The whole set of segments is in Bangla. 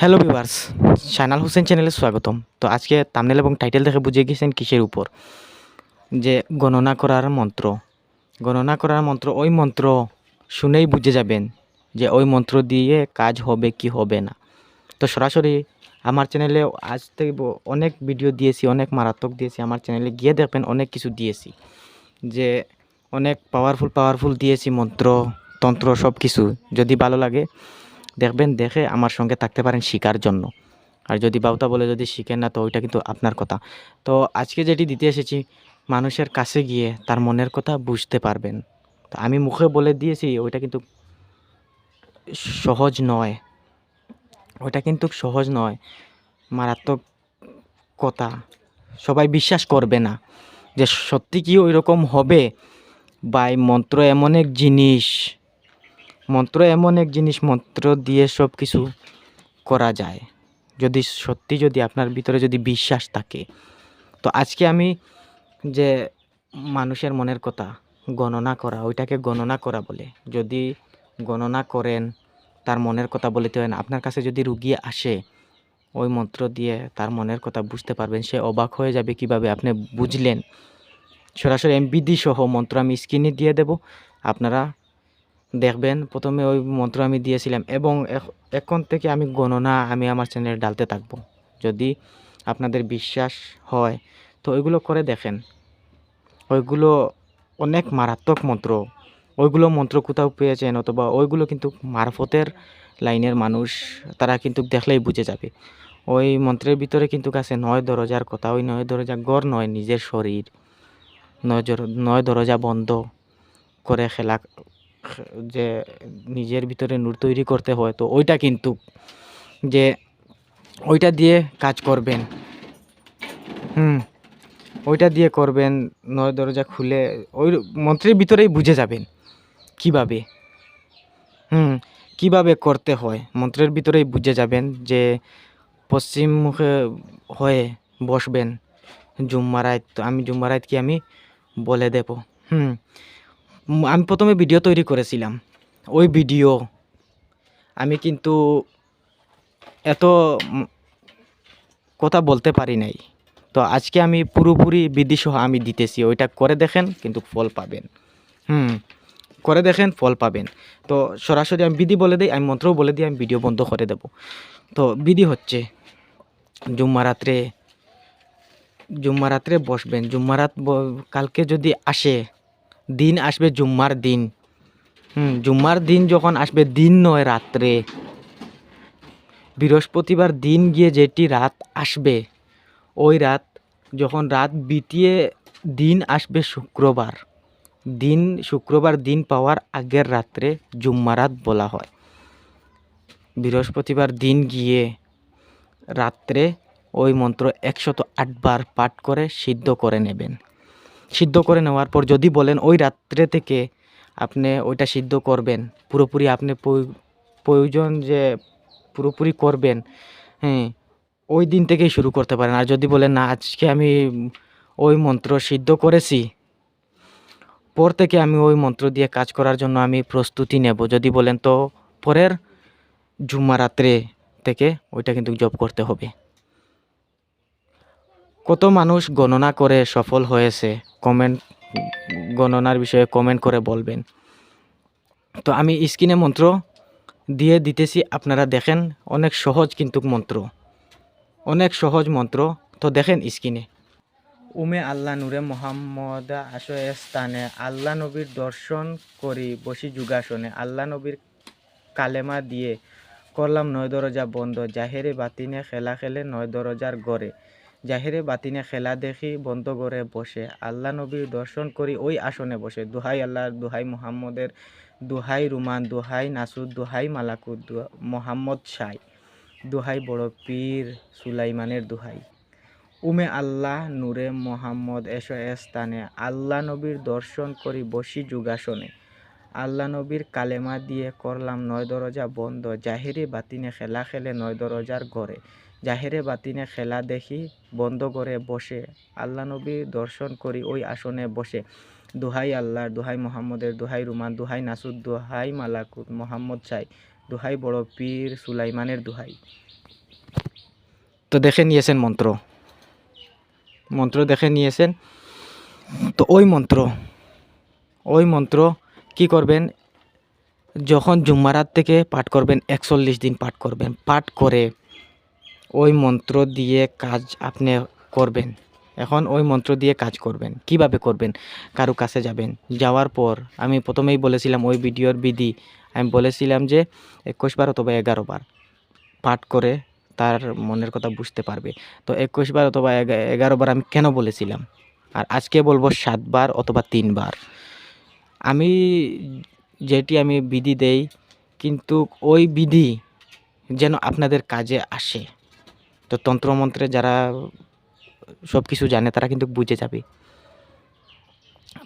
হ্যালো ভিউয়ার্স শাইনাল হোসেন চ্যানেলে স্বাগতম। তো আজকে তামনেল এবং টাইটেল দেখে বুঝে গেছেন কিসের উপর? যে গণনা করার মন্ত্র। গণনা করার মন্ত্র, ওই মন্ত্র শুনেই বুঝে যাবেন যে ওই মন্ত্র দিয়ে কাজ হবে কি হবে না। তো সরাসরি আমার চ্যানেলে আজ থেকে অনেক ভিডিও দিয়েছি, অনেক মারাত্মক দিয়েছি। আমার চ্যানেলে গিয়ে দেখবেন অনেক কিছু দিয়েছি। যে অনেক পাওয়ারফুল পাওয়ারফুল দিয়েছি মন্ত্র, তন্ত্র সব কিছু যদি ভালো লাগে দেখবেন, দেখে আমার সঙ্গে থাকতে পারেন শিকার জন্য। আর যদি বাউতা বলে যদি শিখেন না, তো ওইটা কিন্তু আপনার কথা। তো আজকে যেটি দিতে এসেছি, মানুষের কাছে গিয়ে তার মনের কথা বুঝতে পারবেন। তো আমি মুখে বলে দিয়েছি, ওইটা কিন্তু সহজ নয়। ওইটা কিন্তু সহজ নয়। মারাত্মক কথা। সবাই বিশ্বাস করবে না যে সত্যি কি ওই রকম হবে? বা মন্ত্র এমন এক জিনিস। মন্ত্র এমন এক জিনিস মন্ত্র দিয়ে সব কিছু করা যায়। যদি সত্যি যদি আপনার ভিতরে যদি বিশ্বাস থাকে। তো আজকে আমি যে মানুষের মনের কথা গণনা করা, ওইটাকে গণনা করা বলে। যদি গণনা করেন, তার মনের কথা বলিতে হয় না। আপনার কাছে যদি রুগী আসে, ওই মন্ত্র দিয়ে তার মনের কথা বুঝতে পারবেন। সে অবাক হয়ে যাবে কীভাবে আপনি বুঝলেন। সরাসরি এমবিডি সহ মন্ত্র আমি স্ক্রিনে দিয়ে দেব। আপনারা দেখবেন, প্রথমে ওই মন্ত্র আমি দিয়েছিলাম এবং এখ- এখন থেকে আমি গণনা আমি আমার চ্যানেলে ডালতে থাকব। যদি আপনাদের বিশ্বাস হয়, তো ওইগুলো করে দেখেন। ওইগুলো অনেক মারাত্মক মন্ত্র। ওইগুলো মন্ত্র কোথাও পেয়েছেন অথবা ওইগুলো কিন্তু মারফতের লাইনের মানুষ, তারা কিন্তু দেখলেই বুঝে যাবে। ওই মন্ত্রের ভিতরে কিন্তু আছে নয় দরজার কথা। ওই নয় দরজা গড় নয় নিজের শরীর। নয় নয় দরজা বন্ধ করে খেলা যে নিজের ভিতরে নূর তৈরি করতে হয়, তো ওইটা কিন্তু যে ওইটা দিয়ে কাজ করবেন। হুম, ওইটা দিয়ে করবেন, নয় দরজা খুলে, ওই মন্ত্রের ভিতরেই বুঝে যাবেন কীভাবে। হুম, কীভাবে করতে হয়, মন্ত্রের ভিতরেই বুঝে যাবেন যে পশ্চিম মুখে হয়ে বসবেন জুম্মারায় তো আমি জুম্মারায় কি আমি বলে দেব? হুম আমি প্রথমে ভিডিও তৈরি করেছিলাম। ওই ভিডিও আমি কিন্তু এত কথা বলতে পারি নাই। তো আজকে আমি পুরোপুরি বিধিসহ আমি দিতেছি, ওইটা করে দেখেন কিন্তু ফল পাবেন। হুম, করে দেখেন, ফল পাবেন। তো সরাসরি আমি বিধি বলে দিই, আমি মন্ত্রও বলে দিই, আমি ভিডিও বন্ধ করে দেব। তো বিধি হচ্ছে, জুম্মা রাত্রে জুম্মা রাত্রে বসবেন। জুম্মারাত ব- কালকে যদি আসে দিন আসবে জুম্মার দিন। হুম, জুম্মার দিন যখন আসবে, দিন নয়, রাত্রে। বৃহস্পতিবার দিন গিয়ে যেটি রাত আসবে, ওই রাত যখন রাত বিতিয়ে দিন আসবে শুক্রবার। দিন শুক্রবার দিন পাওয়ার আগের রাত্রে জুম্মারাত বলা হয়। বৃহস্পতিবার দিন গিয়ে রাত্রে ওই মন্ত্র একশত আটবার পাঠ করে সিদ্ধ করে নেবেন। সিদ্ধ করে নেওয়ার পর যদি বলেন ওই রাত্রে থেকে আপনি ওইটা সিদ্ধ করবেন, পুরোপুরি আপনি প্রয়োজন যে পুরোপুরি করবেন হ্যাঁ ওই দিন থেকেই শুরু করতে পারেন। আর যদি বলেন না, আজকে আমি ওই মন্ত্র সিদ্ধ করেছি, পর থেকে আমি ওই মন্ত্র দিয়ে কাজ করার জন্য আমি প্রস্তুতি নেব। যদি বলেন তো পরের জুম্মা রাত্রে থেকে ওইটা কিন্তু জব করতে হবে। কত মানুষ গণনা করে সফল হয়েছে? কমেন্ট গণনার বিষয়ে কমেন্ট করে বলবেন। তো আমি স্ক্রিনে মন্ত্র দিয়ে দিতেছি, আপনারা দেখেন, অনেক সহজ কিন্তু মন্ত্র। অনেক সহজ মন্ত্র। তো দেখেন স্ক্রিনে। উমে আল্লাহ নূরে মোহাম্মদ আশয় স্থানে। আল্লাহ নবীর দর্শন করি, বসি যুগাসনে। আল্লাহ নবীর কালেমা দিয়ে করলাম নয় দরজা বন্ধ। জাহেরে বাতিনে খেলা খেলে নয় দরজার গড়ে। জাহেরে বাতিনে খেলা দেখি বন্ধ করে বসে। আল্লাহ নবীর দর্শন করি ওই আসনে বসে। দুহাই আল্লাহ, দুহাই মুহাম্মদের, দুহাই রুমান, দুহাই নাসুদ দুহাই মালাকুদ মোহাম্মদ শাই, দুহাই বড় পীর সুলাইমানের দুহাই। উমে আল্লাহ নূরে মোহাম্মদ এসো স্থানে। আল্লাহ নবীর দর্শন করি বসি যুগাসনে। আল্লাহ নবীর কালেমা দিয়ে করলাম নয় দরজা বন্ধ। জাহেরে বাতিনে খেলা খেলে নয় দরজার ঘরে। জাহেরে বাতিনে খেলা দেখি বন্ধ করে বসে। আল্লাহ নবীর দর্শন করি ওই আসনে বসে। দুহাই আল্লাহর, দুহাই মোহাম্মদের, দুহাই রুমান, দুহাই নাসুদ দুহাই মালাকুত মোহাম্মদ চাই। দুহাই বড় পীর সুলাইমানের দুহাই। তো দেখে নিয়েছেন মন্ত্র। মন্ত্র দেখে নিয়েছেন। তো ওই মন্ত্র ওই মন্ত্র কি করবেন? যখন জুম্মারাত থেকে পাঠ করবেন, একচল্লিশ দিন পাঠ করবেন। পাঠ করে ওই মন্ত্র দিয়ে কাজ আপনি করবেন। এখন ওই মন্ত্র দিয়ে কাজ করবেন। কীভাবে করবেন? কারও কাছে যাবেন। যাওয়ার পর আমি প্রথমেই বলেছিলাম ওই ভিডিওর বিধি। আমি বলেছিলাম যে একুশ বার অথবা এগারো বার পাঠ করে তার মনের কথা বুঝতে পারবে। তো একুশ বার অথবা এগা- এগারো বার আমি কেন বলেছিলাম? আর আজকে বলব সাতবার অথবা তিনবার আমি যেটি আমি বিধি দেই, কিন্তু ওই বিধি যেন আপনাদের কাজে আসে। তো তন্ত্রমন্ত্রে যারা সব কিছু জানে, তারা কিন্তু বুঝে যাবে।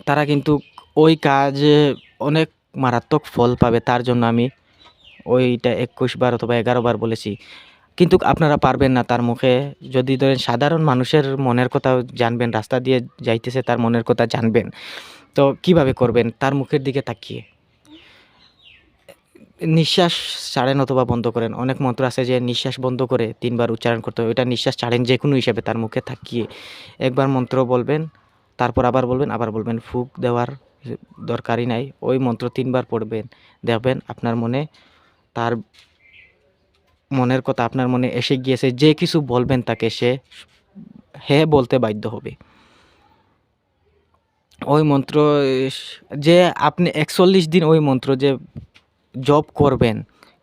তারা কিন্তু ওই কাজ অনেক মারাত্মক ফল পাবে, তার জন্য আমি ওইটা একুশ বার অথবা এগারো বার বলেছি। কিন্তু আপনারা পারবেন না তার মুখে। যদি ধরেন সাধারণ মানুষের মনের কথা জানবেন, রাস্তা দিয়ে যাইতেছে তার মনের কথা জানবেন, তো কীভাবে করবেন? তার মুখের দিকে তাকিয়ে। নিঃশ্বাস ছাড়েন অথবা বন্ধ করেন। অনেক মন্ত্র আছে যে নিঃশ্বাস বন্ধ করে তিনবার উচ্চারণ করতে হবে। ওইটা নিঃশ্বাস ছাড়েন যে কোনো হিসাবে তার মুখে থাকিয়ে। একবার মন্ত্র বলবেন, তারপর আবার বলবেন আবার বলবেন, ফুক দেওয়ার দরকারই নাই। ওই মন্ত্র তিনবার পড়বেন। দেখবেন আপনার মনে তার মনের কথা আপনার মনে এসে গিয়েছে, যে কিছু বলবেন তাকে সে হ্যাঁ বলতে বাধ্য হবে। ওই মন্ত্র যে আপনি একচল্লিশ দিন ওই মন্ত্র যে জব করবেন,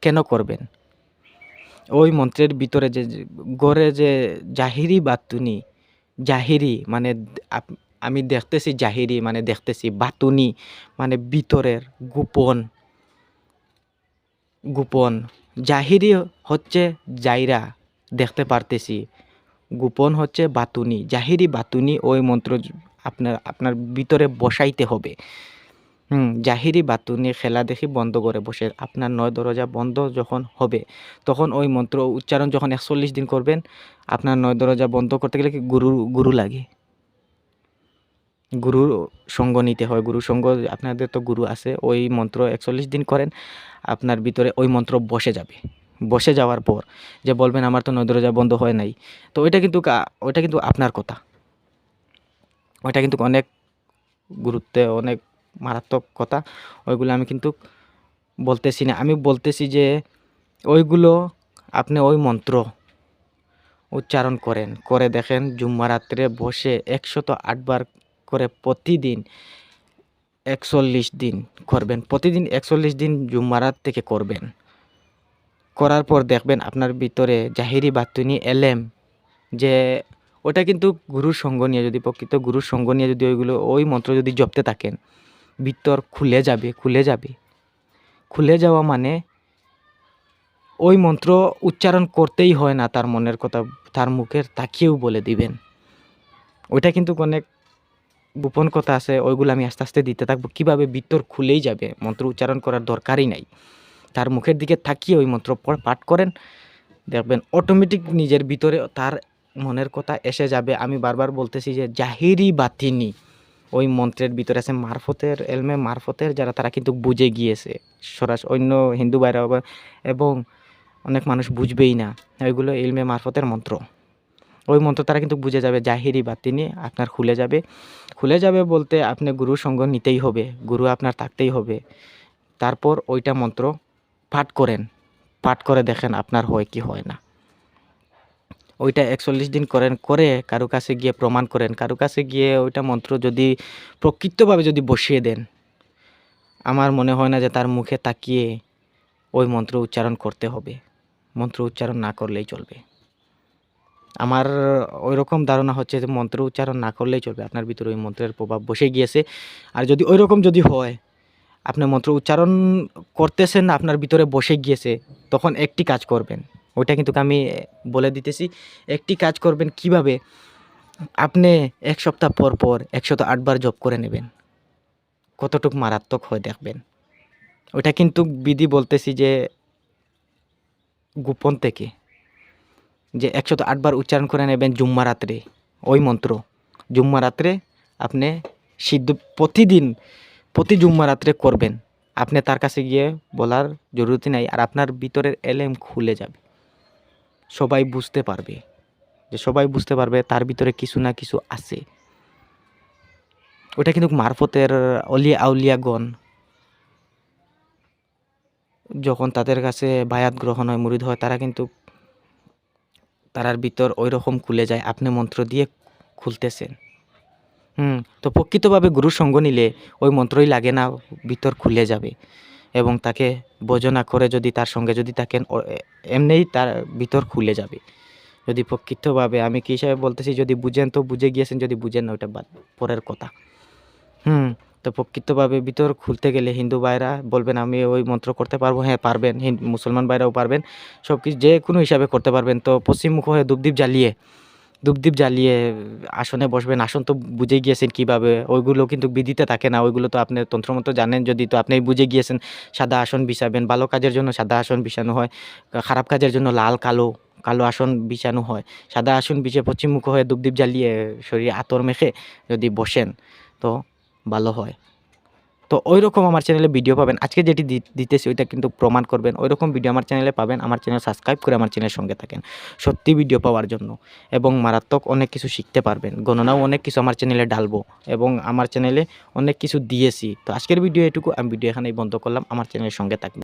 কেন করবেন? ওই মন্ত্রের ভিতরে যে গড়ে যে জাহিরি বাতুনি, জাহিরি মানে আমি দেখতেছি জাহিরি মানে দেখতেছি বাতুনি মানে ভিতরের গোপন গোপন। জাহিরি হচ্ছে জাইরা দেখতে পারতেছি। গোপন হচ্ছে বাতুনি, জাহিরি বাতুনি ওই মন্ত্র আপনার আপনার ভিতরে বসাইতে হবে। হুম, জাহিরি বাতুনি খেলা দেখি বন্ধ করে বসে। আপনার নয় দরজা বন্ধ যখন হবে, তখন ওই মন্ত্র উচ্চারণ যখন একচল্লিশ দিন করবেন, আপনার নয় দরজা বন্ধ করতে গেলে কি গুরু গুরু লাগে? গুরুর সঙ্গ নিতে হয়, গুরু সঙ্গ, আপনাদের তো গুরু আছে, ওই মন্ত্র একচল্লিশ দিন করেন, আপনার ভিতরে ওই মন্ত্র বসে যাবে। বসে যাওয়ার পর যে বলবেন, আমার তো নয় দরজা বন্ধ হয় নাই। তো ওইটা কিন্তু ওইটা কিন্তু আপনার কথা। ওইটা কিন্তু অনেক গুরুত্বে, অনেক মারাত্মক কথা, ওইগুলো আমি কিন্তু বলতেছি না। আমি বলতেছি যে ওইগুলো আপনি ওই মন্ত্র উচ্চারণ করেন, করে দেখেন জুম্মা রাত্রে বসে একশত আটবার করে প্রতিদিন একচল্লিশ দিন করবেন। প্রতিদিন একচল্লিশ দিন জুম্মারাত থেকে করবেন। করার পর দেখবেন আপনার ভিতরে জাহিরি বাতুনি, এলেম যে ওটা কিন্তু গুরুর সঙ্গ নিয়ে যদি প্রকৃত গুরুর সঙ্গ নিয়ে যদি ওইগুলো, ওই মন্ত্র যদি জপতে থাকেন ভিতর খুলে যাবে খুলে যাবে। খুলে যাওয়া মানে ওই মন্ত্র উচ্চারণ করতেই হয় না তার মনের কথা, তার মুখের তাকিয়েও বলে দিবেন। ওইটা কিন্তু অনেক গোপন কথা আছে, ওইগুলো আমি আস্তে আস্তে দিতে থাকব। কীভাবে ভিতর খুলেই যাবে? মন্ত্র উচ্চারণ করার দরকারই নাই। তার মুখের দিকে তাকিয়ে ওই মন্ত্র পাঠ করেন। দেখবেন অটোমেটিক নিজের ভিতরে তার মনের কথা এসে যাবে। আমি বারবার বলতেছি যে, জাহিরি বাতিনি। ওই মন্ত্রের ভিতরে আছে মারফতের এলমে মারফতের, যারা তারা কিন্তু বুঝে গিয়েছে। সরাস অন্য হিন্দু বাইরা এবং অনেক মানুষ বুঝবেই না। ওইগুলো এলমে মারফতের মন্ত্র। ওই মন্ত্র তারা কিন্তু বুঝে যাবে, জাহিরি বাতিনি আপনার খুলে যাবে। খুলে যাবে বলতে আপনি গুরুর সঙ্গ নিতেই হবে, গুরু আপনার থাকতেই হবে। তারপর ওইটা মন্ত্র পাঠ করেন। পাঠ করে দেখেন আপনার হয় কি হয় না। ওইটা একচল্লিশ দিন করেন, করে কারও কাছে গিয়ে প্রমাণ করেন। কারও কাছে গিয়ে ওইটা মন্ত্র যদি প্রকৃতভাবে যদি বসিয়ে দেন, আমার মনে হয় না যে তার মুখে তাকিয়ে ওই মন্ত্র উচ্চারণ করতে হবে। মন্ত্র উচ্চারণ না করলেই চলবে। আমার ওই রকম ধারণা হচ্ছে যে মন্ত্র উচ্চারণ না করলেই চলবে। আপনার ভিতরে ওই মন্ত্রের প্রভাব বসে গিয়েছে। আর যদি ওই রকম যদি হয়, আপনি মন্ত্র উচ্চারণ করতেছেন, আপনার ভিতরে বসে গিয়েছে, তখন একটি কাজ করবেন। ওইটা কিন্তু আমি বলে দিতেছি, একটি কাজ করবেন কীভাবে? আপনি এক সপ্তাহ পর পর একশত আটবার জব করে নেবেন। কতটুক মারাত্মক হয়ে দেখবেন। ওইটা কিন্তু বিধি বলতেছি যে গোপন থেকে। যে একশত আটবার উচ্চারণ করে নেবেন জুম্মা রাত্রে। ওই মন্ত্র, জুম্মা রাত্রে আপনি সিদ্ধ প্রতিদিন, প্রতি জুম্মা রাত্রে করবেন। আপনি তার কাছে গিয়ে বলার জরুরি নাই আর আপনার ভিতরের এলেম খুলে যাবে। সবাই বুঝতে পারবে। যে সবাই বুঝতে পারবে তার ভিতরে কিছু না কিছু আছে। ওটা কিন্তু মারফতের অলিয়া আউলিয়াগণ। যখন তাদের কাছে বায়াত গ্রহণ হয়, মুরিদ হয়, তারা কিন্তু তারার ভিতর ওই রকম খুলে যায়, আপনি মন্ত্র দিয়ে খুলতেছেন। হুম, তো প্রকৃতভাবে গুরুর সঙ্গ নিলে ওই মন্ত্রই লাগে না, ভিতর খুলে যাবে। এবং তাকে বোঝনা করে যদি তার সঙ্গে যদি থাকেন এমনিই তার ভিতর খুলে যাবে। যদি প্রকৃতভাবে আমি কী হিসাবে বলতেছি, যদি বুঝেন তো বুঝে গিয়েছেন, যদি বুঝেন না, ওটা পরের কথা। হুম, তো প্রকৃতভাবে ভিতর খুলতে গেলে হিন্দু ভাইরা বলবেন, আমি ওই মন্ত্র করতে পারব। হ্যাঁ পারবেন মুসলমান ভাইরাও পারবেন। সব কিছু যে কোনো হিসাবে করতে পারবেন। তো পশ্চিমমুখ হয়ে ধূপদীপ জ্বালিয়ে ধূপদীপ জ্বালিয়ে আসনে বসবেন। আসন তো বুঝে গিয়েছেন কীভাবে। ওইগুলো কিন্তু বিধিতে থাকে না। ওইগুলো তো আপনি তন্ত্রমতো জানেন যদি, তো আপনি বুঝে গিয়েছেন। সাদা আসন বিছাবেন। ভালো কাজের জন্য সাদা আসন বিছানো হয়। খারাপ কাজের জন্য লাল, কালো কালো আসন বিছানো হয়। সাদা আসন বিছিয়ে পশ্চিমমুখ হয়ে ধূপদীপ জ্বালিয়ে শরীরে আতর মেখে যদি বসেন, তো ভালো হয়। তো ওই রকম আমার চ্যানেলে ভিডিও পাবেন। আজকে যেটি দিতেছি ওইটা কিন্তু প্রমাণ করবেন। ওই রকম ভিডিও আমার চ্যানেলে পাবেন। আমার চ্যানেল সাবস্ক্রাইব করে আমার চ্যানেলের সঙ্গে থাকেন। সত্যি ভিডিও পাওয়ার জন্য। এবং মারাত্মক অনেক কিছু শিখতে পারবেন। গণনাও অনেক কিছু আমার চ্যানেলে ডালবো এবং আমার চ্যানেলে অনেক কিছু দিয়েছি। তো আজকের ভিডিও এটুকু। আমি ভিডিও এখানেই বন্ধ করলাম। আমার চ্যানেলের সঙ্গে থাকবেন।